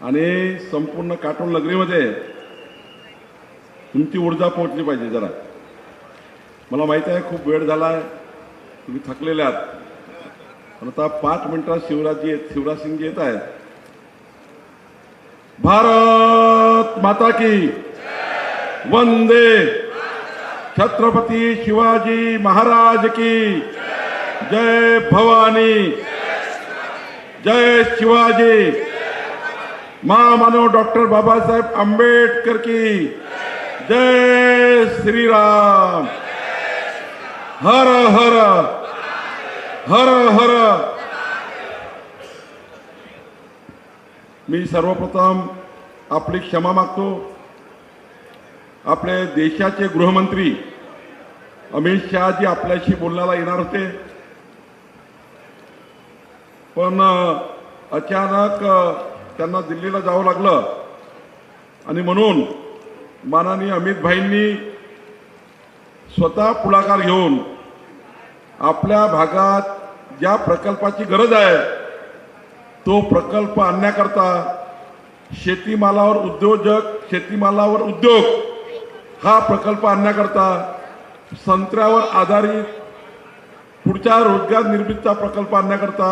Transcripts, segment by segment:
आणि संपूर्ण काटोल नगरीमध्ये तुमची ऊर्जा पोहोचली पाहिजे जरा. मला माहिती आहे खूप वेळ झाला आहे तुम्ही थकलेले आहात. पण आता पाच मिनिटात शिवराजी येत शिवराज सिंगजी येत आहेत. भारत माता की वंदे! छत्रपती शिवाजी महाराज की जय! भवानी! जय शिवाजी! महामानव डॉक्टर बाबासाहेब आंबेडकर की जय श्रीराम। हर हर हर हर। मी सर्वप्रथम आपली क्षमा मागतो. आपले देशाचे गृहमंत्री अमित शहाजी आपल्याशी बोलण्याला येणार होते. पण अचानक त्यांना दिल्लीला जावं लागलं. आणि म्हणून माननीय अमित भाईंनी स्वतः पुढाकार घेऊन आपल्या भागात ज्या प्रकल्पाची गरज आहे तो प्रकल्प आणण्याकरता शेतीमालावर उद्योजक शेतीमालावर उद्योग हा प्रकल्प आणण्याकरता संत्र्यावर आधारित पुढच्या रोजगार निर्मितीचा प्रकल्प आणण्याकरता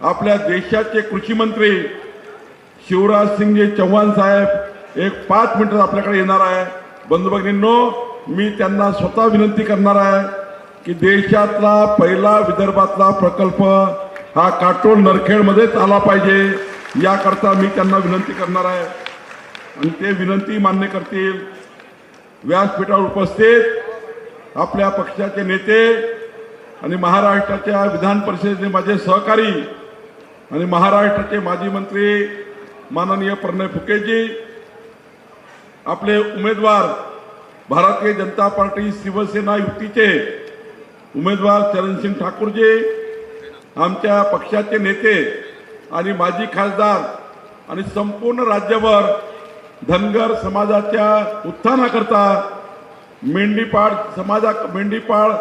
आपल्या देशाचे कृषी मंत्री शिवराज सिंगजी चव्हाण साहेब एक पाच मिनिटात आपल्याकडे येणार आहे. बंधुभगिनींनो मी त्यांना स्वतः विनंती करणार आहे की देशातला पहिला विदर्भातला प्रकल्प हा काटोल नरखेडमध्येच आला पाहिजे. याकरता मी त्यांना विनंती करणार आहे. आणि ते विनंती मान्य करतील. व्यासपीठावर उपस्थित आपल्या पक्षाचे नेते आणि महाराष्ट्राच्या विधान परिषदेचे माझे सहकारी आणि महाराष्ट्राचे माजी मंत्री माननीय प्रणय फुकेजी आपले उमेदवार भारतीय जनता पार्टी शिवसेना युतीचे उमेदवार चरणसिंग ठाकूरजी आमच्या पक्षाचे नेते आणि माजी खासदार आणि संपूर्ण राज्यभर धनगर समाजाच्या उत्थानाकरता मेंढीपाळ समाजा मेंढीपाळ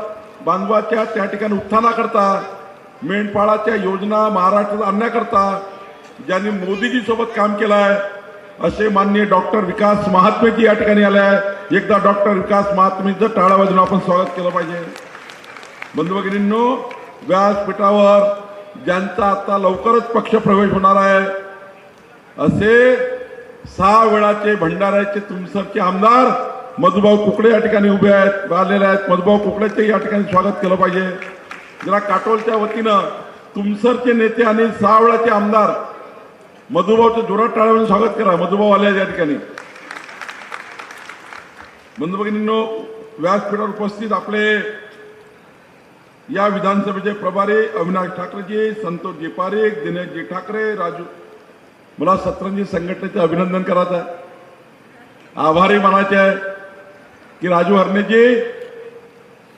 बांधवाच्या त्या ठिकाणी उत्थानाकरता मेंढपाळाच्या योजना महाराष्ट्रात आणण्याकरता ज्यांनी मोदीजी सोबत काम केलं आहे असे माननीय डॉक्टर विकास महात्मेजी या ठिकाणी आले आहे एकदा डॉक्टर विकास महात्मेचं टाळा वाजून आपण स्वागत केलं पाहिजे. बंधू भगिनींनो व्यासपीठावर ज्यांचा आता लवकरच पक्ष प्रवेश होणार आहे असे सहा वेळाचे भंडाऱ्याचे तुमसरचे आमदार मधुभाऊ कुकडे या ठिकाणी उभे आहेत आलेले आहेत. मधुभाऊ कुकडेचे या ठिकाणी स्वागत केलं पाहिजे. जरा काटोलच्या वतीनं तुमसरचे नेते आणि सहा वेळाचे आमदार मधुभाऊचं जोरात टाळावून स्वागत करा. मधुभाऊ आले या ठिकाणी. बंधू व्यासपीठावर उपस्थित आपले या विधानसभेचे प्रभारी अविनाश ठाकरेजी संतोषजी पारेख दिनेशजी ठाकरे राजू मला सतरंजी संघटनेचं अभिनंदन करायचं आहे आभारी मानायचे आहे की राजू हरणेजी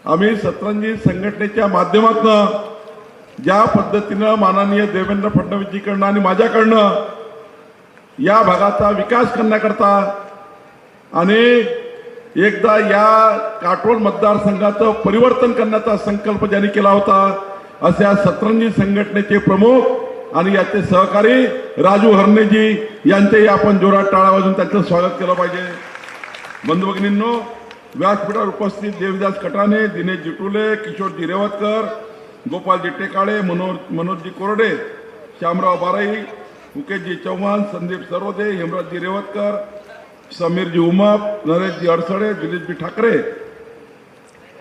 आम्ही सतरंजी संघटनेच्या माध्यमातून ज्या पद्धतीनं माननीय देवेंद्र फडणवीसजीकडनं आणि माझ्याकडनं या भागाचा विकास करण्याकरता आणि एकदा या काटोल मतदारसंघाचं परिवर्तन करण्याचा संकल्प ज्यांनी केला होता अशा सतरंजी संघटनेचे प्रमुख आणि याचे सहकारी राजू हरणेजी यांचेही आपण जोरात टाळा वाजून त्यांचं स्वागत केलं पाहिजे. बंधुभगिनींनो व्यासपीठावर उपस्थित देवदास कटाने दिनेश जिटुले किशोरजी रेवतकर गोपालजी टेकाळे मनोज मनोजजी कोरडे श्यामराव बाराई मुकेशजी चव्हाण संदीप सरोदे हेमराजजी रेवतकर समीरजी उमाप नरेशजी अडसळे दिलीपजी ठाकरे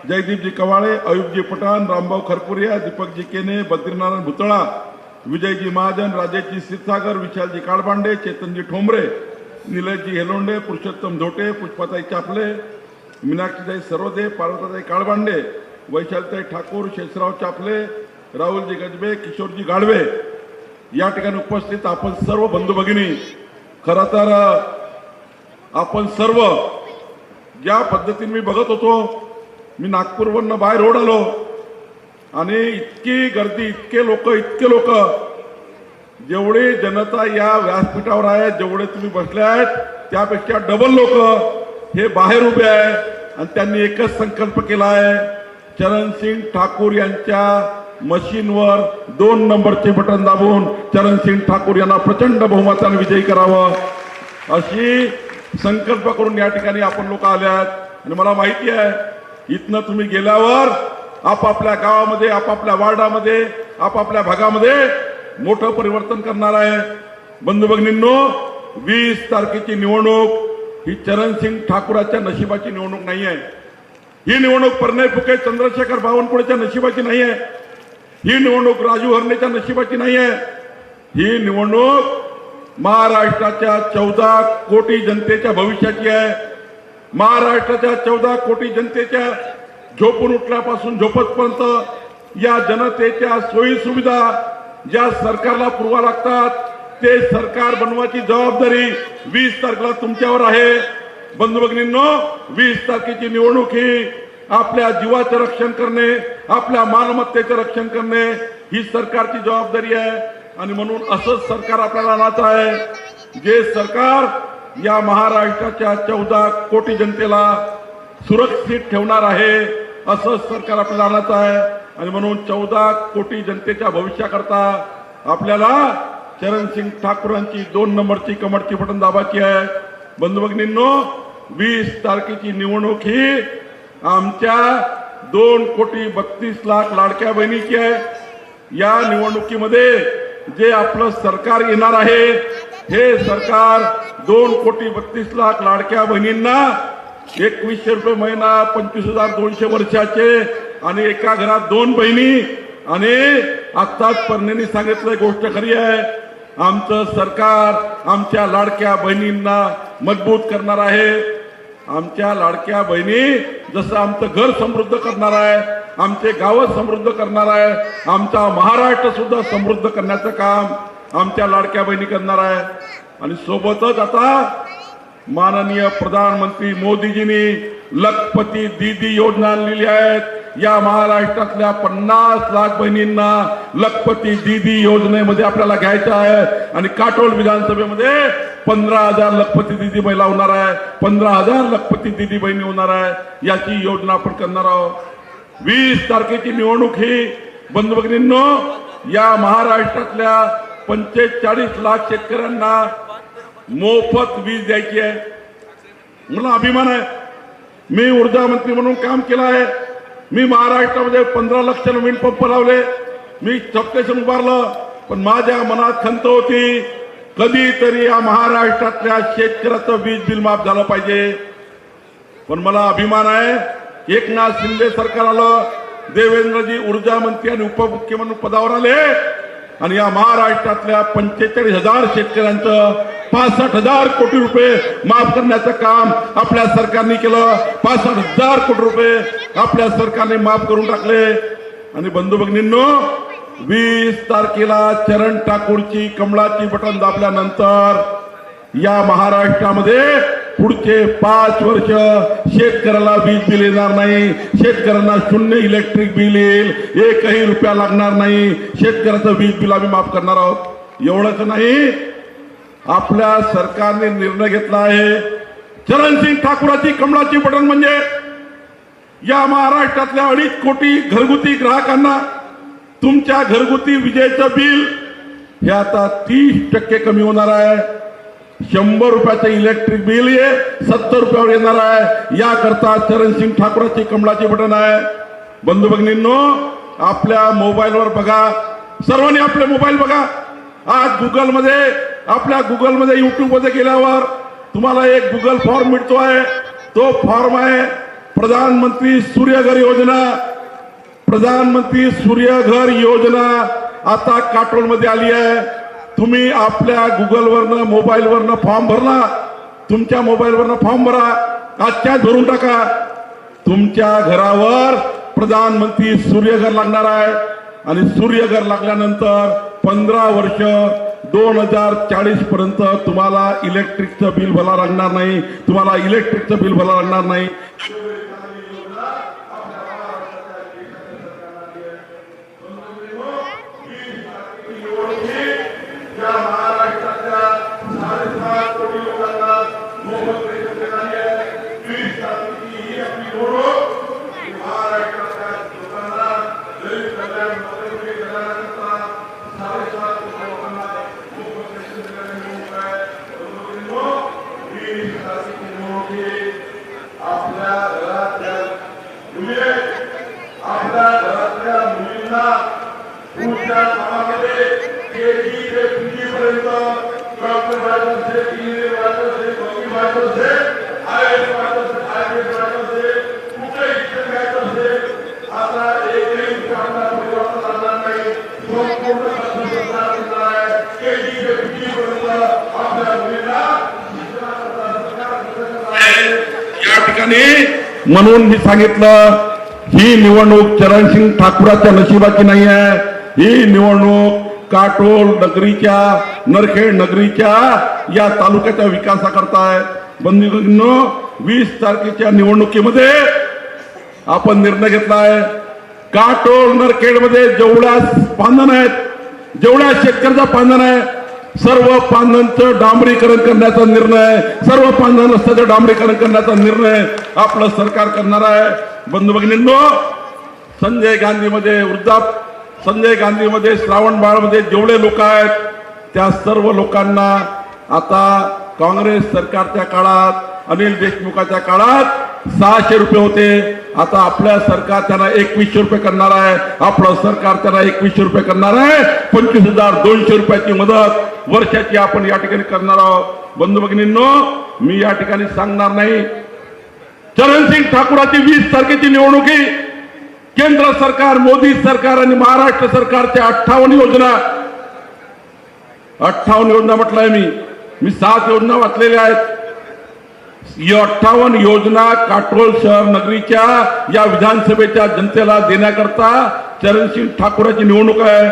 जयदीपजी कवाळे अयुबजी पठाण रामभाऊ खरपुरिया दीपकजी केने बद्रीनारायण भुतळा विजयजी महाजन राजेशजी क्षीरसागर विशालजी काळबांडे चेतनजी ठोंबरे निलेशजी हेलोंडे पुरुषोत्तम धोटे पुष्पाताई चापले मीनाक्षीताई सरोदे पार्वताताई काळबांडे वैशालताई ठाकूर शेषराव चापले राहुलजी गजबे किशोरजी गाडवे या ठिकाणी उपस्थित आपण सर्व बंधू भगिनी. खरं तर आपण सर्व ज्या पद्धतीने मी बघत होतो मी नागपूरवरनं बाहेर रोड आलो आणि इतकी गर्दी इतके लोक इतके लोक जेवढी जनता या व्यासपीठावर आहे जेवढे तुम्ही बसले आहेत त्यापेक्षा डबल लोक हे बाहेर उभे आहे आणि त्यांनी एकच संकल्प केला आहे चरणसिंग ठाकूर यांच्या मशीनवर दोन नंबरचे बटन दाबून चरणसिंग ठाकूर यांना प्रचंड बहुमताने विजयी करावं अशी संकल्प करून या ठिकाणी आपण लोक आल्यात. आणि मला माहिती आहे इथनं तुम्ही गेल्यावर आपापल्या गावामध्ये आपापल्या वार्डामध्ये आपापल्या भागामध्ये मोठं परिवर्तन करणार आहे. बंधू भगिनींनो वीस तारखेची निवडणूक ही चरणसिंग ठाकूराच्या नशिबाची निवडणूक नाही आहे ही निवडणूक परनय फुके चंद्रशेखर बावनकुळेच्या नशिबाची नाही आहे ही निवडणूक राजू हरणेच्या नशिबाची नाही आहे ही निवडणूक महाराष्ट्राच्या चौदा कोटी जनतेच्या भविष्याची आहे. महाराष्ट्राच्या चौदा कोटी जनतेच्या झोपून उठल्यापासून झोपतपर्यंत या जनतेच्या सोयी सुविधा ज्या सरकारला पुरवा लागतात ते सरकार बनवायची जबाबदारी वीस तारखेला तुमच्यावर आहे. बंधू भगिनींनो वीस तारखेची निवडणूक ही आपल्या जीवाचं रक्षण करणे आपल्या मालमत्तेचं रक्षण करणे ही सरकारची जबाबदारी आहे. आणि म्हणून असंच सरकार आपल्याला आणायचं आहे. जे सरकार या महाराष्ट्राच्या चौदा कोटी जनतेला सुरक्षित ठेवणार आहे असंच सरकार आपल्याला आणायचं आहे. आणि म्हणून चौदा कोटी जनतेच्या भविष्याकरता आपल्याला चरणसिंग ठाकूरांची दोन नंबरची कमरची बटन दाबाची आहे. बंधू भगिनींनो वीस तारखेची निवडणूक ही आमच्या दोन कोटी बत्तीस लाख लाडक्या बहिणीची आहे. या निवडणुकीमध्ये जे आपलं सरकार येणार आहे हे सरकार दोन कोटी बत्तीस लाख लाडक्या बहिणींना एकवीसशे रुपये महिना पंचवीस हजार दोनशे वर्षाचे आणि एका घरात दोन बहिणी. आणि आत्ताच परनेनी सांगितलं गोष्ट खरी आहे आमचं सरकार आमच्या लाडक्या बहिणींना मजबूत करणार आहे. आमच्या लाडक्या बहिणी जसं आमचं घर समृद्ध करणार आहे आमचे गाव समृद्ध करणार आहे आमचा महाराष्ट्र सुद्धा समृद्ध करण्याचं काम आमच्या लाडक्या बहिणी करणार आहे. आणि सोबतच आता माननीय प्रधानमंत्री मोदीजींनी लखपती दीदी योजना आणलेली आहेत. या महाराष्ट्रातल्या पन्नास लाख बहिणींना लखपती दीदी योजनेमध्ये आपल्याला घ्यायचं आहे. आणि काटोल विधानसभेमध्ये पंधरा हजार लखपती दीदी महिला होणार आहे. पंधरा हजार लखपती दीदी बहिणी होणार आहे. याची योजना आपण करणार आहोत. वीस तारखेची निवडणूक ही. बंधू भगिनींनो या महाराष्ट्रातल्या पंचेचाळीस लाख शेतकऱ्यांना मोफत वीज द्यायची आहे. मला अभिमान आहे. मी ऊर्जा मंत्री म्हणून काम केलं आहे. मी महाराष्ट्रामध्ये पंधरा लक्ष नवीन पंप लावले. मी सबस्टेशन उभारलं. पण माझ्या मनात खंत होती कधीतरी या महाराष्ट्रातल्या शेतकऱ्याचं वीज बिल माफ झालं पाहिजे. पण मला अभिमान आहे एकनाथ शिंदे सरकार आलं देवेंद्रजी ऊर्जा मंत्री आणि उपमुख्यमंत्री पदावर आले. आणि या महाराष्ट्रातल्या पंचेचाळीस हजार शेतकऱ्यांचं पासष्ट हजार कोटी रुपये माफ करण्याचं काम आपल्या सरकारने केलं. पासष्ट हजार कोटी रुपये आपल्या सरकारने माफ करून टाकले. आणि बंधू भगिनींनो वीस तारखेला चरण ठाकूरची कमळाची बटन दाबल्यानंतर या महाराष्ट्रामध्ये पुढचे पाच वर्ष शेतकऱ्याला वीज बिल येणार नाही. शेतकऱ्यांना शून्य इलेक्ट्रिक बिल येईल. एकही रुपया लागणार नाही. शेतकऱ्याचं वीज बिल आम्ही माफ करणार आहोत. एवढंच नाही. आपल्या सरकारने निर्णय घेतला आहे. चरणसिंग ठाकूराची कमळाची बटन म्हणजे या महाराष्ट्रातल्या अडीच कोटी घरगुती ग्राहकांना तुमच्या घरगुती विजेचं बिल हे आता तीस टक्के कमी होणार आहे. शंभर रुपयाचं इलेक्ट्रिक बिल हे सत्तर रुपयावर येणार आहे. याकरता चरणसिंग ठाकूराची कमळाची बटन आहे. बंधू भगिनींनो आपल्या मोबाईलवर बघा. सर्वांनी आपले मोबाईल बघा. आज गुगलमध्ये आपल्या गुगलमध्ये युट्यूबमध्ये गेल्यावर तुम्हाला एक गुगल फॉर्म मिळतो आहे. तो फॉर्म आहे प्रधानमंत्री सूर्यघर योजना. प्रधानमंत्री सूर्यघर योजना आता काटोलमध्ये आली आहे. तुम्ही आपल्या गुगलवरनं मोबाईलवरनं फॉर्म भरला. तुमच्या मोबाईलवरनं फॉर्म भरा. आजच्या भरून टाका. तुमच्या घरावर प्रधानमंत्री सूर्यघर लागणार आहे. आणि सूर्यघर लागल्यानंतर पंधरा वर्ष दोन हजार चाळीस पर्यंत तुम्हाला इलेक्ट्रिकचं बिल भरा लागणार नाही. तुम्हाला इलेक्ट्रिकचं बिल भरा लागणार नाही. या ठिकाणी म्हणून मी सांगितलं ही निवडणूक चरणसिंग ठाकूराच्या नशिबाची नाही आहे. ही निवडणूक काटोल नगरीच्या नरखेड नगरीच्या या तालुक्याच्या विकासाकरता आहे. बंधूंनो वीस तारखेच्या निवडणुकीमध्ये आपण निर्णय घेतला आहे काटोल नरखेडमध्ये जेवढ्या पांधन आहेत जेवढ्या शेतकऱ्याचा पांधन आहे सर्व पानांचं डांबरीकरण करण्याचा निर्णय सर्व पांधन रस्त्याचं डांबरीकरण करण्याचा निर्णय आपलं सरकार करणार आहे. बंधू भगिनींनो संजय गांधीमध्ये वृद्धा संजय गांधीमध्ये श्रावणबाळमध्ये जेवढे लोक आहेत त्या सर्व लोकांना आता काँग्रेस सरकारच्या काळात अनिल देशमुखाच्या काळात सहाशे रुपये होते. आता आपल्या सरकार त्यांना एकवीसशे रुपये करणार आहे आपलं सरकार त्यांना एकवीसशे रुपये करणार आहे. पंचवीस हजार दोनशे रुपयाची मदत वर्षाची आपण या ठिकाणी करणार आहोत. बंधू भगिनींनो मी या ठिकाणी सांगणार नाही. चरणसिंग ठाकूराची वीस तारखेची निवडणुकी केंद्र सरकार मोदी सरकार आणि महाराष्ट्र सरकारच्या अठ्ठावन्न योजना. अठ्ठावन्न योजना म्हटलंय मी. मी सात योजना वाचलेल्या आहेत. अठ्ठावन्न योजना काटोल शहर नगरीच्या या विधानसभेच्या जनतेला देण्याकरता चरणसिंग ठाकूराची निवडणूक आहे.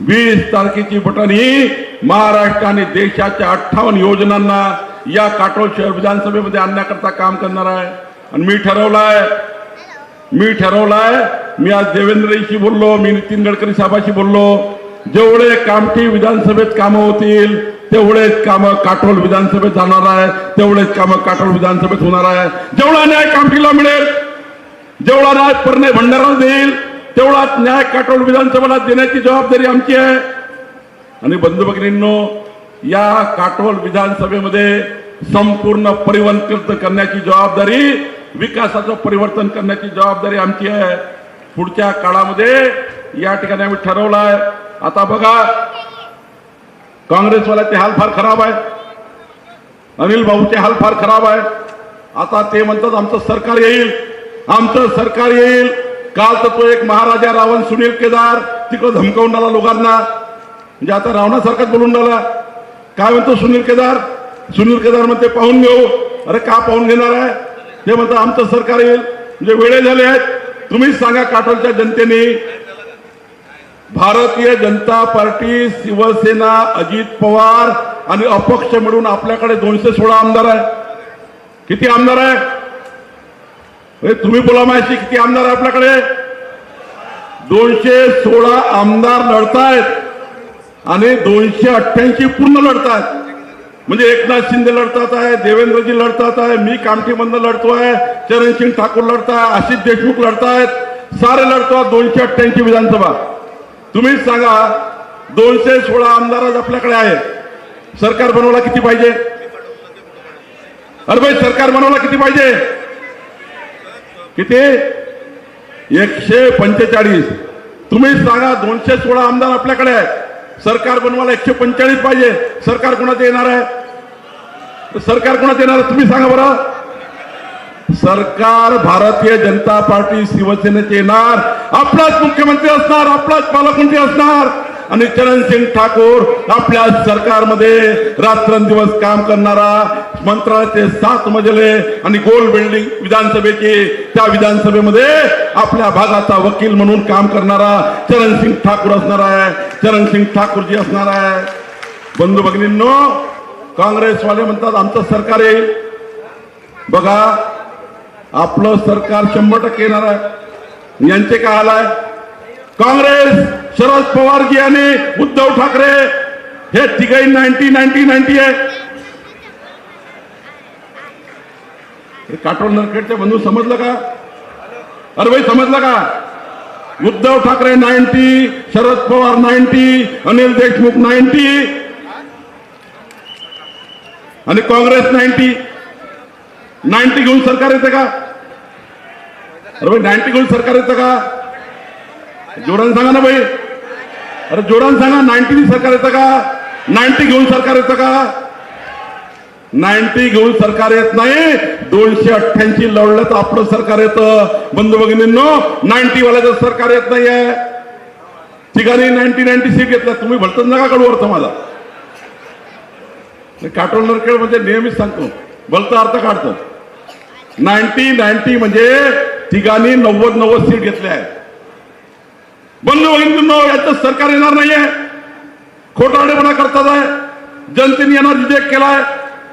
वीस तारखेची बटन ही महाराष्ट्र आणि देशाच्या अठ्ठावन्न योजनांना या काटोल शहर विधानसभेमध्ये आणण्याकरता काम करणार आहे. आणि मी ठरवलाय मी ठरवलाय मी आज देवेंद्रजीशी बोललो मी नितीन गडकरी साहेबाशी बोललो. जेवढे कामठी विधानसभेत कामं होतील तेवढेच कामं काटोल विधानसभेत जाणार आहे तेवढेच कामं काटोल विधानसभेत होणार आहे. जेवढा न्याय कामठीला मिळेल जेवढा राज परणे भंडारा देईल तेवढाच न्याय काटोल विधानसभेला देण्याची जबाबदारी आमची आहे. आणि बंधू भगिनींनो या काटोल विधानसभेमध्ये संपूर्ण परिवर्तन करण्याची जबाबदारी विकासाचं परिवर्तन करण्याची जबाबदारी आमची आहे. पुढच्या काळामध्ये या ठिकाणी आम्ही ठरवलं आहे. आता बघा काँग्रेसवाल्याचे हाल फार खराब आहे अनिल भाऊचे हाल फार खराब आहे आता ते म्हणतात आमचं सरकार येईल. आमचं सरकार येईल. काल तर तो एक महाराजा रावण सुनील केदार तिकडं धमकावून आला लोकांना. म्हणजे आता रावणासारखाच बोलून राहिला. काय म्हणतो सुनील केदार? सुनील केदार म्हणते पाहून घेऊ. अरे का पाहून घेणार आहे? ते म्हणतात आमचं सरकार येईल. म्हणजे वेळे झाले आहेत. तुम्हीच सांगा काटोलच्या जनतेने. भारतीय जनता पार्टी शिवसेना अजित पवार आणि अपक्ष मिळून आपल्याकडे दोनशे सोळा आमदार आहे किती आमदार आहे म्हणजे तुम्ही बोला माहिती किती आमदार आहे आपल्याकडे? दोनशे सोळा आमदार लढतायत आणि दोनशे अठ्ठ्याऐंशी पूर्ण लढतायत. म्हणजे एकनाथ शिंदे लढतात आहे देवेंद्रजी लढतात आहे मी कामठीमधनं लढतोय चरणसिंग ठाकूर लढताय आशिष देशमुख लढतायत सारे लढतो दोनशे अठ्ठ्याऐंशी विधानसभा. तुम्हीच सांगा दोनशे सोळा आमदार आज आपल्याकडे आहेत. सरकार बनवला किती पाहिजे? अरे भाई सरकार बनवला किती पाहिजे? किती? एकशे पंचेचाळीस. तुम्हीच सांगा दोनशे सोळा आमदार आपल्याकडे आहे सरकार बनवायला एकशे पंचेचाळीस पाहिजे. सरकार कोणाचं येणार आहे? सरकार कोणाचं येणार आहे तुम्ही सांगा बरं. सरकार भारतीय जनता पार्टी शिवसेनेचे येणार. आपलाच मुख्यमंत्री असणार आपलाच पालकमंत्री असणार. आणि चरणसिंग ठाकूर आपल्या सरकारमध्ये रात्रंदिवस काम करणारा मंत्रालयाचे सात मजले आणि गोल बिल्डिंग विधानसभेची त्या विधानसभेमध्ये आपल्या भागाचा वकील म्हणून काम करणारा चरणसिंग ठाकूर असणार आहे. चरणसिंग ठाकूरजी असणार आहे. बंधू भगिनींनो काँग्रेसवाले म्हणतात आमचं सरकार येईल. बघा आपलं सरकार शंभर टक्के येणार आहे. यांचे काय आलाय काँग्रेस शरद पवारजी आणि उद्धव ठाकरे हे तिघही नाईन्टी नाईन्टी नाईन्टी आहे. काटोल नरखेडचे बंधू समजलं का? अरे भाई समजलं का? Uddhav Thackeray ninety Sharad Pawar ninety Anil Deshmukh ninety आणि काँग्रेस नाईन्टी. नाईन्टी घेऊन सरकार येते का? अरे भाई नाईन्टी घेऊन सरकार येतं का? जोरान सांगा ना भाई. अरे जोरान सांगा नाईन्टी सरकार येतं का? नाईन्टी घेऊन सरकार येतं का? नाईन्टी घेऊन सरकार येत नाही. दोनशे अठ्ठ्याऐंशी लढलं तर आपलं सरकार येतं. बंधू भगिनींनो नाईन्टी वाल्याचं सरकार येत नाहीये. ठिकाणी नाईन्टी नाईन्टी सीट घेतल्या. तुम्ही भरतच नका काढू अर्थ माझा. काटोल नरकेळ म्हणजे नेहमीच सांगतो. भलतं अर्थ काढतो. नाईन्टी नाईन्टी म्हणजे ठिकाणी नव्वद नव्वद सीट घेतल्या आहे बंधू भगिनी याचं सरकार येणार नाहीये. खोटाडेपणा करतात आहे. जनतेने यांना रिजेक्ट केलाय.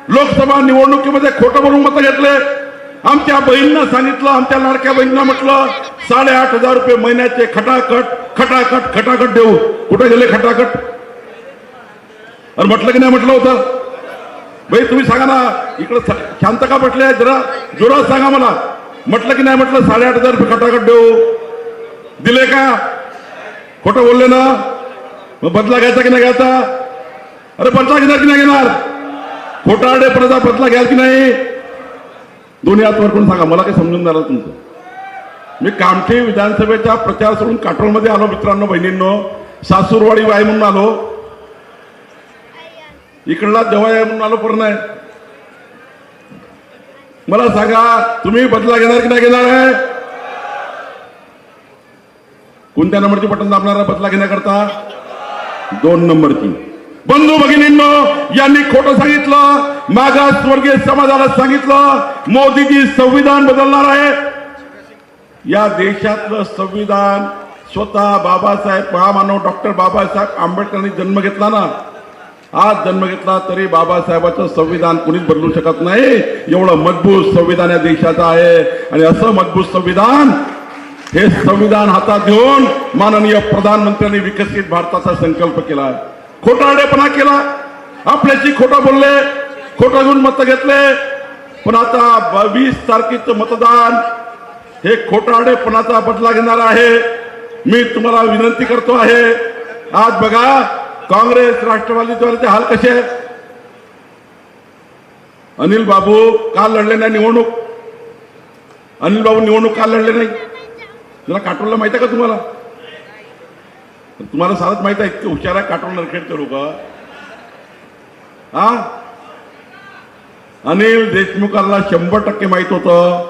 लोकसभा निवडणुकीमध्ये खोटं भरून मतं घेतले. आमच्या बहिणींना सांगितलं आमच्या लाडक्या बहिणींना म्हटलं साडेआठ हजार रुपये महिन्याचे खटाखट खटाखट खटाखट देऊ. कुठे गेले खटाखट? अरे म्हटलं की नाही म्हटलं होतं? भाई तुम्ही सांगा ना इकडं शांत का म्हटले? जरा जोरात सांगा मला. म्हटलं की नाही म्हटलं साडेआठ हजार रुपये खटाखट देऊ. दिले का? खोटं बोलले ना? मग बदला घ्यायचा की नाही घ्यायचा? अरे बदला घेणार की नाही घेणार? खोटारडेपणाचा बदला घ्याल की नाही? दोन्ही हात पण सांगा मला काही समजून जाणार तुमचं. मी कामठी विधानसभेच्या प्रचार सोडून काटोलमध्ये आलो मित्रांनो बहिणींनो. सासूरवाडी वाय म्हणून आलो. इकडला जवळ आहे म्हणून आलो पूर्ण आहे. मला सांगा तुम्ही बदला घेणार की नाही घेणार आहे? कोणत्या नंबरची बटन दाबणार बदला घेण्याकरता? दोन नंबरची. बंधू भगिनींनो यांनी खोटं सांगितलं मागासवर्गीय समाजाला सांगितलं मोदीजी संविधान बदलणार आहे. या देशातलं संविधान स्वतः बाबासाहेब महामानव डॉक्टर बाबासाहेब आंबेडकरांनी जन्म घेतला ना आज जन्म घेतला तरी बाबासाहेबाचं संविधान कुणीच बदलू शकत नाही. एवढं मजबूत संविधान या देशाचं आहे. आणि असं मजबूत संविधान हे संविधान हातात घेऊन माननीय प्रधानमंत्र्यांनी विकसित भारताचा संकल्प केला. खोटारडेपणा केला. आपल्याशी खोटं बोलले खोटं घेऊन मत घेतले. पण आता बावीस तारखेचं मतदान हे खोटारडेपणाचा बदला घेणार आहे. मी तुम्हाला विनंती करतो आहे. आज बघा काँग्रेस राष्ट्रवादीचे हाल कसे आहेत? अनिल बाबू का लढले नाही निवडणूक. अनिल बाबू निवडणूक का लढले नाही. तुला काटोलला माहीत आहे का तुम्हाला? तुम्हाला सारच माहीत आहे इतके हुशार आहे काटोल नरखेडचे लोक. हा? अनिल देशमुखांना शंभर टक्के माहीत होतं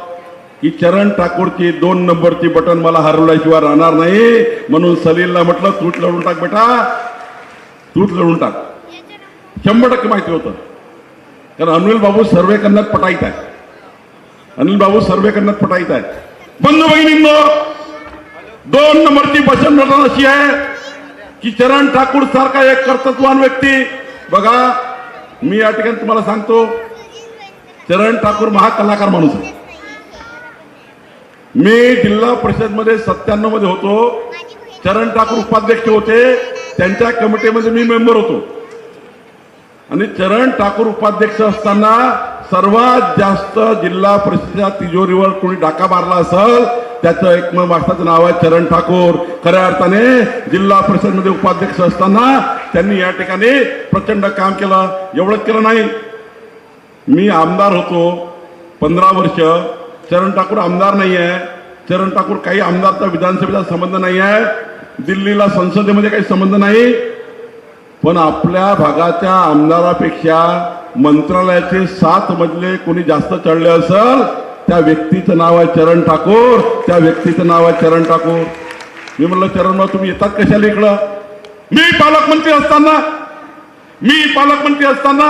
की चरण ठाकूरची दोन नंबरची बटन मला हरवल्याशिवाय राहणार नाही. म्हणून सलीलला म्हटलं तूट लढून टाक बेटा. तूच लढून टाक. शंभर टक्के माहिती होतं. कारण अनिल बाबू सर्वे करण्यात पटाईत आहे अनिल बाबू सर्वे करण्यात पटाईत आहे बंधू बहिणींनो दोन नंबरची बचन घटना अशी आहे की चरण ठाकूर सारखा एक कर्तृत्वान व्यक्ती. बघा मी या ठिकाणी तुम्हाला सांगतो चरण ठाकूर महाकलाकार माणूस आहे. मी जिल्हा परिषदमध्ये सत्त्याण्णवमध्ये होतो. चरण ठाकूर उपाध्यक्ष होते. त्यांच्या कमिटीमध्ये मी मेंबर होतो. आणि चरण ठाकूर उपाध्यक्ष असताना सर्वात जास्त जिल्हा परिषदेच्या तिजोरीवर कोणी डाका मारला असेल त्याचं एकमेव माणसाचं नाव आहे चरण ठाकूर. खऱ्या अर्थाने जिल्हा परिषदमध्ये उपाध्यक्ष असताना त्यांनी या ठिकाणी प्रचंड काम केलं. एवढंच केलं नाही. मी आमदार होतो पंधरा वर्ष. चरण ठाकूर आमदार नाही आहे चरण ठाकूर काही आमदारचा विधानसभेचा संबंध नाही आहे दिल्लीला संसदेमध्ये काही संबंध नाही पण आपल्या भागाच्या आमदारापेक्षा मंत्रालयाचे सात मजले कोणी जास्त चढले असेल त्या व्यक्तीचं नाव आहे चरण ठाकूर. त्या व्यक्तीचं नाव आहे चरण ठाकूर. मी म्हणलं चरण तुम्ही येतात कशाला इकडं? मी पालकमंत्री असताना मी पालकमंत्री असताना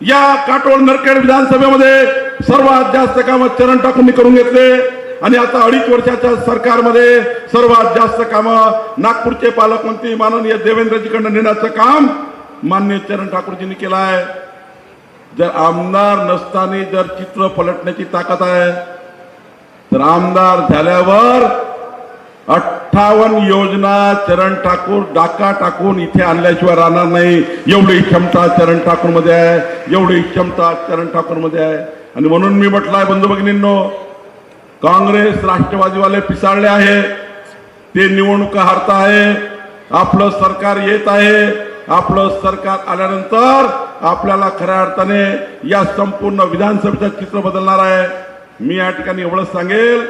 या काटोळ नरखेड विधानसभेमध्ये सर्वात जास्त कामं चरण ठाकूरनी करून घेतले. आणि आता अडीच वर्षाच्या सरकारमध्ये सर्वात जास्त कामं नागपूरचे पालकमंत्री माननीय देवेंद्रजीकडनं नेण्याचं काम मान्य चरण ठाकूरजींनी केलं आहे जर आमदार नसताना जर चित्र पलटण्याची ताकद आहे तर आमदार झाल्यावर अठ्ठावन्न योजना चरण ठाकूर डाका टाकून इथे आणल्याशिवाय राहणार नाही. एवढी क्षमता चरण ठाकूरमध्ये आहे एवढी क्षमता चरण ठाकूरमध्ये आहे. आणि म्हणून मी म्हटलंय बंधू भगिनींनो काँग्रेस राष्ट्रवादीवाले पिसाळले आहे. ते निवडणुका हरत आहे. आपलं सरकार येत आहे. आपलं सरकार आल्यानंतर आपल्याला खऱ्या अर्थाने या संपूर्ण विधानसभेचं चित्र बदलणार आहे. मी या ठिकाणी एवढंच सांगेल.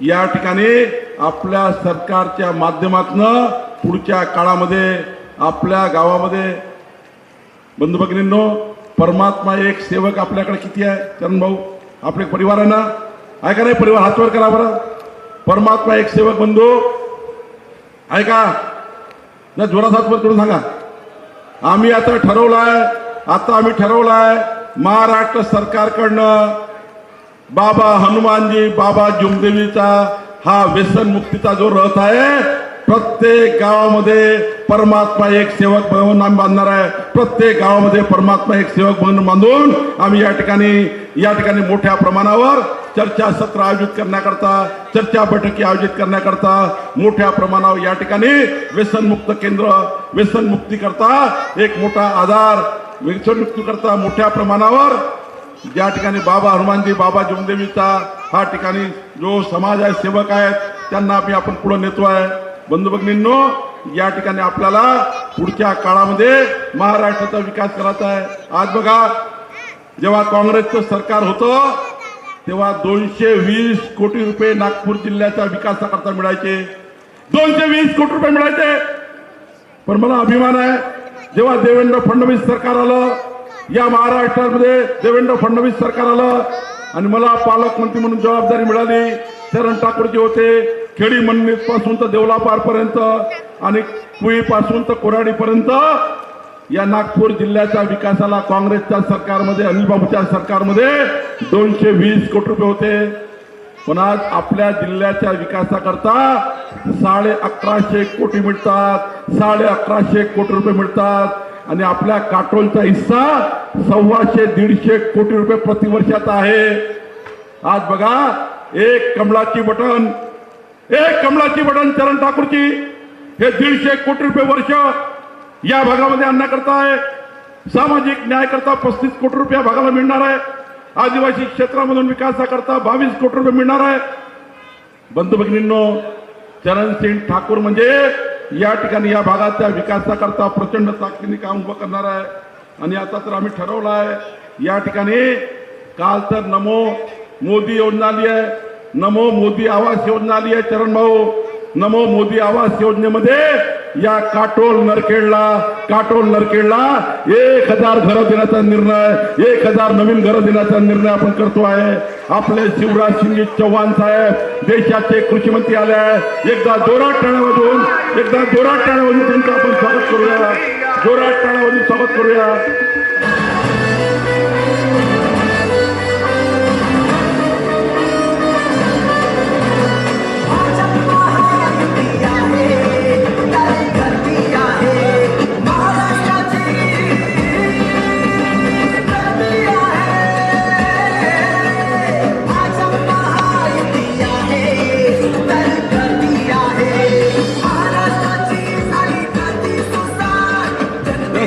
या ठिकाणी आपल्या सरकारच्या माध्यमातून पुढच्या काळामध्ये आपल्या गावामध्ये बंधू भगिनींनो परमात्मा एक सेवक आपल्याकडे किती आहे? चरण भाऊ आपले परिवार आहे ना ऐका नाही परिवार हातवर करा बरं. परमात्मा एक सेवक बंधू. ऐका ना जोरात हातवर करून सांगा. आम्ही आता ठरवलाय आता आम्ही ठरवलाय महाराष्ट्र सरकारकडनं बाबा हनुमानजी बाबा जुमदेवीचा हा व्यसन मुक्तीचा जो रथ आहे प्रत्येक गावामध्ये परमात्मा एक सेवक म्हणून आम्ही बांधणार आहे. प्रत्येक गावामध्ये परमात्मा एक सेवक म्हणून बांधून आम्ही या ठिकाणी या ठिकाणी मोठ्या प्रमाणावर चर्चा सत्र आयोजित करण्याकरता चर्चा बैठकी आयोजित करण्याकरता मोठ्या प्रमाणावर या ठिकाणी व्यसनमुक्त केंद्र व्यसनमुक्ती करता एक मोठा आधार व्यसनमुक्ती करता मोठ्या प्रमाणावर ज्या ठिकाणी बाबा हनुमानजी बाबा जुमदेवीचा हा ठिकाणी जो समाज आहे सेवक आहेत त्यांना आम्ही आपण पुढे नेतो आहे. बंधू भगिनींनो या ठिकाणी आपल्याला पुढच्या काळामध्ये महाराष्ट्राचा विकास करायचा आहे. आज बघा जेव्हा काँग्रेसचं सरकार होतं तेव्हा दोनशे वीस कोटी रुपये नागपूर जिल्ह्याच्या विकासाकरता मिळायचे. दोनशे वीस कोटी रुपये मिळायचे. पण मला अभिमान आहे जेव्हा देवेंद्र फडणवीस सरकार आलं या महाराष्ट्रामध्ये देवेंद्र फडणवीस सरकार आलं आणि मला पालकमंत्री म्हणून जबाबदारी मिळाली शरण ठाकूरजी होते खेडी मंदिरपासून तर देवलापारपर्यंत आणि कुईपासून तर कोराडीपर्यंत या नागपूर जिल्ह्याच्या विकासाला काँग्रेसच्या सरकारमध्ये अनिलबाबूच्या सरकारमध्ये दोनशे वीस कोटी रुपये होते. पण आज आपल्या जिल्ह्याच्या विकासाकरता साडे अकराशे कोटी मिळतात साडे अकराशे कोटी रुपये मिळतात. आणि आपल्या काटोलचा हिस्सा सव्वाशे दीडशे कोटी रुपये प्रतिवर्षाचा आहे. आज बघा एक कमळाची बटन एक कमळाची वडण चरण ठाकूरची हे दीडशे कोटी रुपये वर्ष या भागामध्ये आणण्याकरता आहे. सामाजिक न्यायाकरता पस्तीस कोटी रुपये या भागाला मिळणार आहे. आदिवासी क्षेत्रामधून विकासाकरता बावीस कोटी रुपये मिळणार आहे. बंधू भगिनींनो चरणसिंग ठाकूर म्हणजे या ठिकाणी या भागाच्या विकासाकरता प्रचंड ताकदीने काम उभं करणार आहे. आणि आता तर आम्ही ठरवलं आहे या ठिकाणी काल तर नमो मोदी योजना आली आहे. नमो मोदी आवास योजना आली आहे चरण भाऊ. नमो मोदी आवास योजनेमध्ये या काटोल नरखेडला काटोल नरखेडला एक हजार घरं देण्याचा निर्णय एक हजार नवीन घरं देण्याचा निर्णय आपण करतो आहे. आपले शिवराज सिंग चव्हाण साहेब देशाचे कृषी मंत्री आले आहे. एकदा जोरात टाळ्या एकदा जोरात टाळ्या त्यांचं आपण स्वागत करूया. जोरात टाळ्या स्वागत करूया.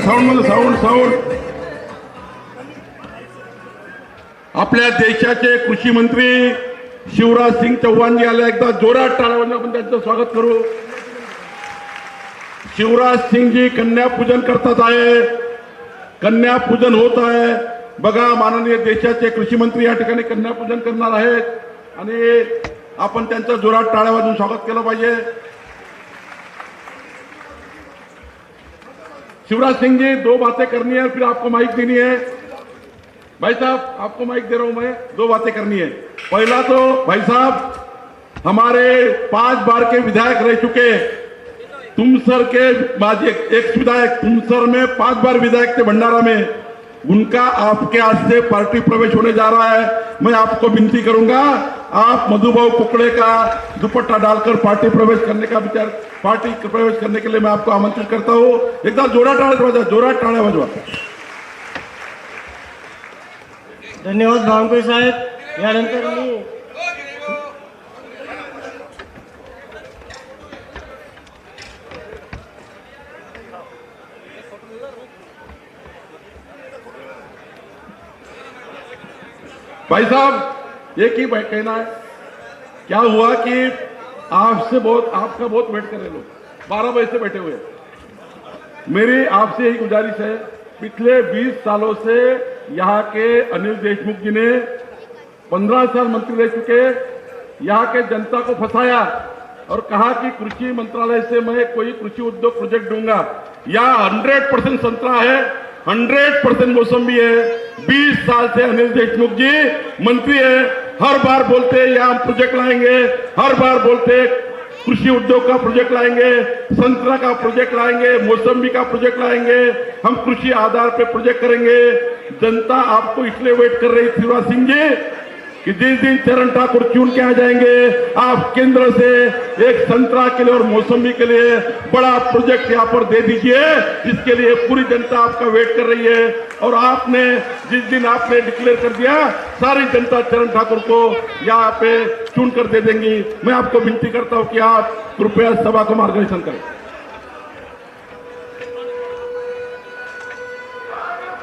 साऊंडमध्ये साऊंड साऊंड. आपल्या देशाचे कृषी मंत्री शिवराज सिंग चौहानजी आले एकदा जोरात टाळ्यावर आपण त्यांचं स्वागत करू. शिवराज सिंगजी कन्यापूजन करतात आहे. कन्यापूजन होत आहे. बघा माननीय देशाचे कृषी मंत्री या ठिकाणी कन्यापूजन करणार आहेत. आणि आपण त्यांचं जोरात टाळ्या वाजून स्वागत केलं पाहिजे. शिवराज सिंह जी, दो बातें करनी है, फिर आपको माइक देनी है। भाई साहब, आपको माइक दे रहा हूँ मैं, दो बातें करनी है। पहला तो भाई साहब, हमारे पाँच बार के विधायक रह चुके तुमसर के माजी एक विधायक, तुमसर में पाँच बार विधायक थे भंडारा में। उनका आपके हाथ से पार्टी प्रवेश होने जा रहा है। मैं आपको विनती करूँगा, आप मधुबाबू कुकड़े का दुपट्टा डालकर पार्टी प्रवेश करने का विचार, पार्टी प्रवेश करने के लिए मैं आपको आमंत्रित करता हूँ। एकदम जोरा टाणे वाजवा जोरा टाणे बजवा धन्यवाद भावनकुळे साहेब। भाई साहब ही बात कहना है, क्या हुआ कि आपसे बहुत, आपका बहुत वेट कर रहे लोग? बारह बजे से बैठे हुए मेरी आपसे यही गुजारिश है, पिछले 20 सालों से यहाँ के अनिल देशमुख जी ने 15 साल मंत्री रह चुके, यहाँ के जनता को फंसाया और कहा कि कृषि मंत्रालय से मैं कोई कृषि उद्योग प्रोजेक्ट दूँगा। यहाँ 100 परसेंट संतरा है हंड्रेड परसेंट मौसमी है। बीस साल से अनिल देशमुख जी, मंत्री है। हर बार बोलते हैं, यहाँ प्रोजेक्ट लाएँगे। हर बार बोलते कृषि उद्योग का प्रोजेक्ट लाएँगे, संतरा का प्रोजेक्ट लाएँगे मौसमी का प्रोजेक्ट लाएँगे। हम कृषि आधार पे प्रोजेक्ट करेंगे। जनता आपको इसलिए वेट कर रही शिवराज सिंह जी कि जिस दिन चरण ठाकुर चुन के आ जाएँगे, आप केंद्र से एक संतरा के लिए और मौसमी के लिए बड़ा प्रोजेक्ट यहाँ पर दे दीजिए इसके लिए पूरी जनता आपका वेट कर रही है। और आपने जिस दिन आपने डिक्लेयर कर दिया, सारी जनता चरण ठाकुर को यहाँ पे चुन कर दे देंगी। मैं आपको विनती करता हूँ कि आप कृपया सभा को मार्गदर्शन करें।